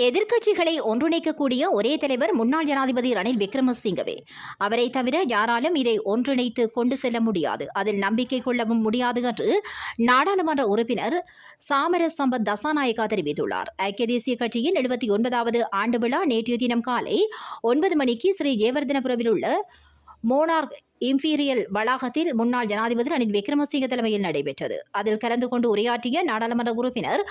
எதிர்க்கட்சிகளை ஒன்றிணைக்கக்கூடிய ஒரே தலைவர் முன்னாள் ஜனாதிபதி ரணில் விக்ரமசிங்கவே. அவரை தவிர யாராலும் இதை ஒன்றிணைத்து கொண்டு செல்ல முடியாது. அதில் நம்பிக்கை கொள்ளவும் முடியாது என்று நாடாளுமன்ற உறுப்பினர் சாமர சம்பத் தசாநாயகா தெரிவித்துள்ளார். ஐக்கிய தேசிய கட்சியின் எழுபத்தி ஒன்பதாவது ஆண்டு விழா நேற்றைய தினம் காலை ஒன்பது மணிக்கு ஸ்ரீ ஜெயவர்தனபுரவில் உள்ள மோனார்க் இம்பீரியல் வளாகத்தில் முன்னாள் ஜனாதிபதி ரணில் விக்ரமசிங்க தலைமையில் நடைபெற்றது. அதில் கலந்து கொண்டு உரையாற்றிய நாடாளுமன்ற உறுப்பினர்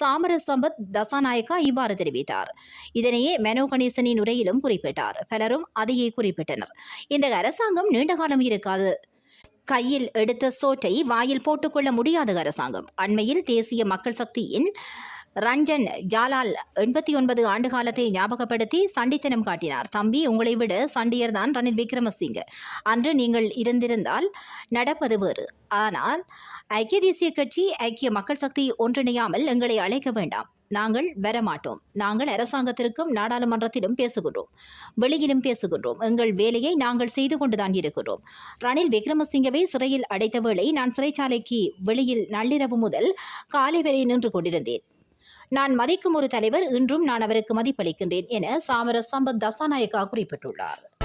சாமர சம்பத் தசாநாயக்கா இவ்வாறு தெரிவித்தார். இதனையே மெனோ கணேசனின் உரையிலும் குறிப்பிட்டார். பலரும் அதையே குறிப்பிட்டனர். இந்த அரசாங்கம் நீண்ட காலம் இருக்காது. கையில் எடுத்த சோற்றை வாயில் போட்டுக்கொள்ள முடியாத அரசாங்கம். அண்மையில் தேசிய மக்கள் சக்தியின் ரஞ்சன் ஜாலால் எண்பத்தி ஒன்பது ஆண்டு காலத்தை ஞாபகப்படுத்தி சண்டித்தனம் காட்டினார். தம்பி உங்களை விட சண்டியர் தான் ரணில் விக்ரமசிங்க. அன்று நீங்கள் இருந்திருந்தால் நடப்பது வேறு. ஆனால் ஐக்கிய தேசிய கட்சி ஐக்கிய மக்கள் சக்தி ஒன்றிணையாமல் எங்களை அழைக்க வேண்டாம். நாங்கள் வரமாட்டோம். நாங்கள் அரசாங்கத்திற்கும் நாடாளுமன்றத்திலும் பேசுகின்றோம். வெளியிலும் பேசுகின்றோம். எங்கள் வேலையை நாங்கள் செய்து கொண்டுதான் இருக்கிறோம். ரணில் விக்ரமசிங்கவை சிறையில் அடைத்த வேளை நான் சிறைச்சாலைக்கு வெளியில் நள்ளிரவு முதல் காலை வரை நின்று கொண்டிருந்தேன். நான் மதிக்கும் ஒரு தலைவர் இன்றும் நான் அவருக்கு மதிப்பளிக்கின்றேன் என சாமர சம்பத் தசாநாயக்கா குறிப்பிட்டுள்ளார்.